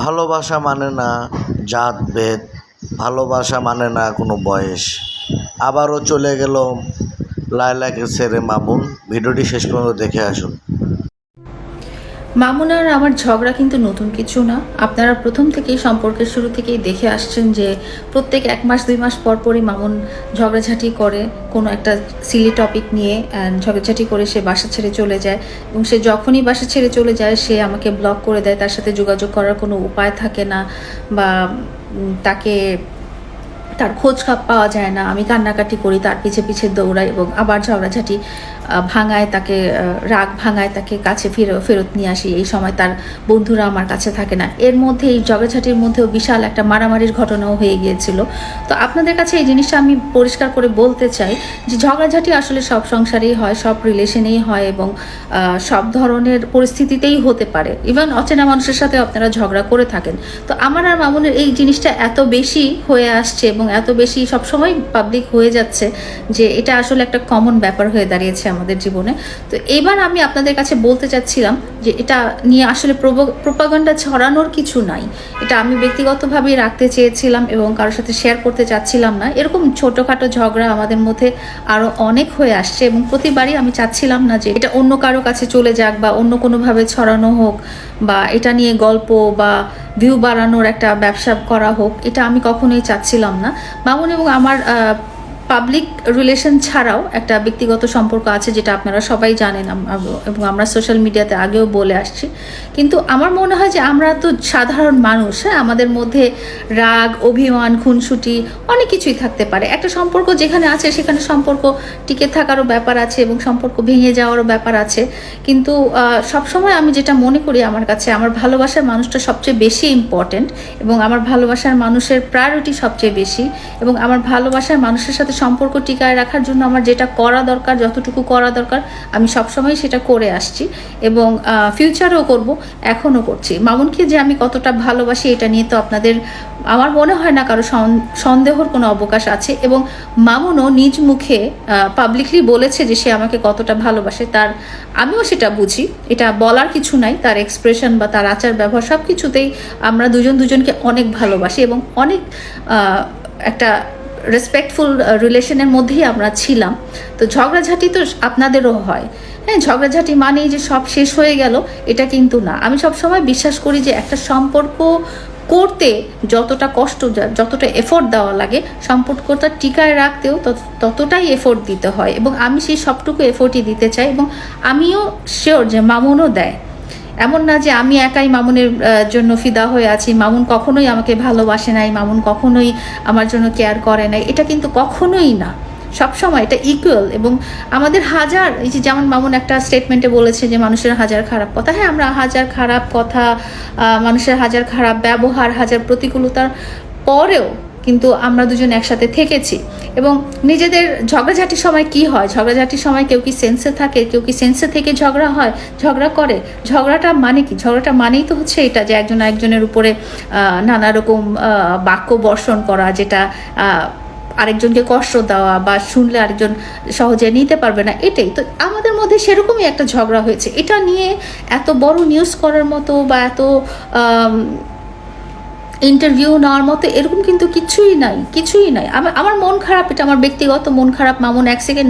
ভালোবাসা মানে না জাত, ভেদ, ভালোবাসা মানে না কোনো বয়স। আবারও চলে গেল লায়লাকে সেরে মামুন। ভিডিওটি শেষ পর্যন্ত দেখে আসুন। মামুন আর আমার ঝগড়া কিন্তু নতুন কিছু না। আপনারা প্রথম থেকেই সম্পর্কের শুরু থেকেই দেখে আসছেন যে প্রত্যেক এক মাস, দুই মাস পর পরই মামুন ঝগড়াঝাটি করে কোনো একটা সিলি টপিক নিয়ে ঝগড়াঝাটি করে সে বাসা ছেড়ে চলে যায় এবং সে যখনই বাসা ছেড়ে চলে যায়, সে আমাকে ব্লক করে দেয়। তার সাথে যোগাযোগ করার কোনো উপায় থাকে না বা তাকে তার খোঁজ খাপ পাওয়া যায় না। আমি কান্নাকাটি করি, তার পিছে পিছে দৌড়াই এবং আবার ঝগড়াঝাটি ভাঙায় তাকে রাগ ভাঙায় তাকে কাছে ফেরত ফেরত নিয়ে আসি। এই সময় তার বন্ধুরা আমার কাছে থাকে না। এর মধ্যে এই ঝগড়াঝাটির মধ্যেও বিশাল একটা মারামারির ঘটনাও হয়ে গিয়েছিল। তো আপনাদের কাছে এই জিনিসটা আমি পরিষ্কার করে বলতে চাই যে ঝগড়াঝাটি আসলে সব সংসারেই হয়, সব রিলেশনেই হয় এবং সব ধরনের পরিস্থিতিতেই হতে পারে। ইভেন অচেনা মানুষের সাথে আপনারা ঝগড়া করে থাকেন। তো আমার আর মামুনের এই জিনিসটা এত বেশি হয়ে আসছে এবং এত বেশি সবসময় পাবলিক হয়ে যাচ্ছে যে এটা আসলে একটা কমন ব্যাপার হয়ে দাঁড়িয়েছে আমাদের জীবনে। তো এবার আমি আপনাদের কাছে বলতে চাচ্ছিলাম যে এটা নিয়ে আসলে প্রোপাগান্ডা ছড়ানোর কিছু নাই। এটা আমি ব্যক্তিগতভাবেই রাখতে চেয়েছিলাম এবং কারোর সাথে শেয়ার করতে চাচ্ছিলাম না। এরকম ছোটোখাটো ঝগড়া আমাদের মধ্যে আরও অনেক হয়ে আসছে এবং প্রতিবারই আমি চাচ্ছিলাম না যে এটা অন্য কারও কাছে চলে যাক বা অন্য কোনোভাবে ছড়ানো হোক বা এটা নিয়ে গল্প বা ভিউ বাড়ানোর একটা ব্যবসা করা হোক, এটা আমি কখনোই চাচ্ছিলাম না। মামুন এবং আমার পাবলিক রিলেশন ছাড়াও একটা ব্যক্তিগত সম্পর্ক আছে যেটা আপনারা সবাই জানেন এবং আমরা সোশ্যাল মিডিয়াতে আগেও বলে আসছি। কিন্তু আমার মনে হয় যে আমরা তো সাধারণ মানুষ হ্যাঁ? আমাদের মধ্যে রাগ, অভিমান, খুনসুটি অনেক কিছুই থাকতে পারে। একটা সম্পর্ক যেখানে আছে সেখানে সম্পর্ক টিকে থাকারও ব্যাপার আছে এবং সম্পর্ক ভেঙে যাওয়ারও ব্যাপার আছে। কিন্তু সবসময় আমি যেটা মনে করি আমার কাছে, আমার ভালোবাসার মানুষটা সবচেয়ে বেশি ইম্পর্ট্যান্ট এবং আমার ভালোবাসার মানুষের প্রায়োরিটি সবচেয়ে বেশি এবং আমার ভালোবাসার মানুষের সাথে সম্পর্ক টিকায় রাখার জন্য আমার যেটা করা দরকার, যতটুকু করা দরকার, আমি সবসময় সেটা করে আসছি এবং ফিউচারেও করব, এখনও করছি। মামুনকে যে আমি কতটা ভালোবাসি এটা নিয়ে তো আপনাদের আমার মনে হয় না কারও সন- সন্দেহর কোনো অবকাশ আছে এবং মামুনও নিজ মুখে পাবলিকলি বলেছে যে সে আমাকে কতটা ভালোবাসে, তার আমিও সেটা বুঝি। এটা বলার কিছু নাই, তার এক্সপ্রেশন বা তার আচার ব্যবহার সব কিছুতেই আমরা দুজন দুজনকে অনেক ভালোবাসি এবং অনেক একটা রেসপেক্টফুল রিলেশনের মধ্যেই আমরা ছিলাম। তো ঝগড়াঝাটি তো আপনাদেরও হয়। হ্যাঁ ঝগড়াঝাটি মানেই যে সব শেষ হয়ে গেল, এটা কিন্তু না। আমি সবসময় বিশ্বাস করি যে একটা সম্পর্ক করতে যতটা কষ্ট যতটা এফোর্ট দেওয়া লাগে, সম্পর্কটা টিকায় রাখতেও তত- ততটাই এফোর্ট দিতে হয়। এবং আমি সেই সবটুকু এফোর্টই দিতে চাই এবং আমিও শিওর যে মামুনও দেয়। এমন না যে আমি একাই মামুনের জন্য ফিদা হয়ে আছি। মামুন কখনোই আমাকে ভালোবাসে নাই, মামুন কখনোই আমার জন্য কেয়ার করে নাই। এটা কিন্তু কখনোই না। সবসময় এটা ইকুয়াল এবং আমাদের হাজার, এই যে যেমন মামুন একটা স্টেটমেন্টে বলেছে যে মানুষের হাজার খারাপ কথা। হ্যাঁ আমরা হাজার খারাপ কথা মানুষের হাজার খারাপ ব্যবহার, হাজার প্রতিকূলতার পরেও কিন্তু আমরা দুজন একসাথে থেকেছি। এবং নিজেদের ঝগড়াঝাটির সময় কি হয়? ঝগড়াঝাটির সময় কেউ কি সেন্সে থাকে? কেউ কি সেন্সে থেকে ঝগড়া হয়? ঝগড়া করে। ঝগড়াটা মানে কি? ঝগড়াটা মানেই তো হচ্ছে এটা যে একজন একজনের উপরে নানা রকম বাক্য বর্ষণ করা, যেটা আরেকজনকে কষ্ট দেওয়া বা শুনলে আরেকজন সহজে নিতে পারবে না, এটাই। তো আমাদের মধ্যে সেরকমই একটা ঝগড়া হয়েছে। এটা নিয়ে এত বড় নিউজ করার মতো বা এত ইন্টারভিউ নেওয়ার মতো এরকম কিন্তু কিছুই নাই কিছুই নাই। আমার মন খারাপ, এটা আমার ব্যক্তিগত মন খারাপ, মামুন, এক সেকেন্ড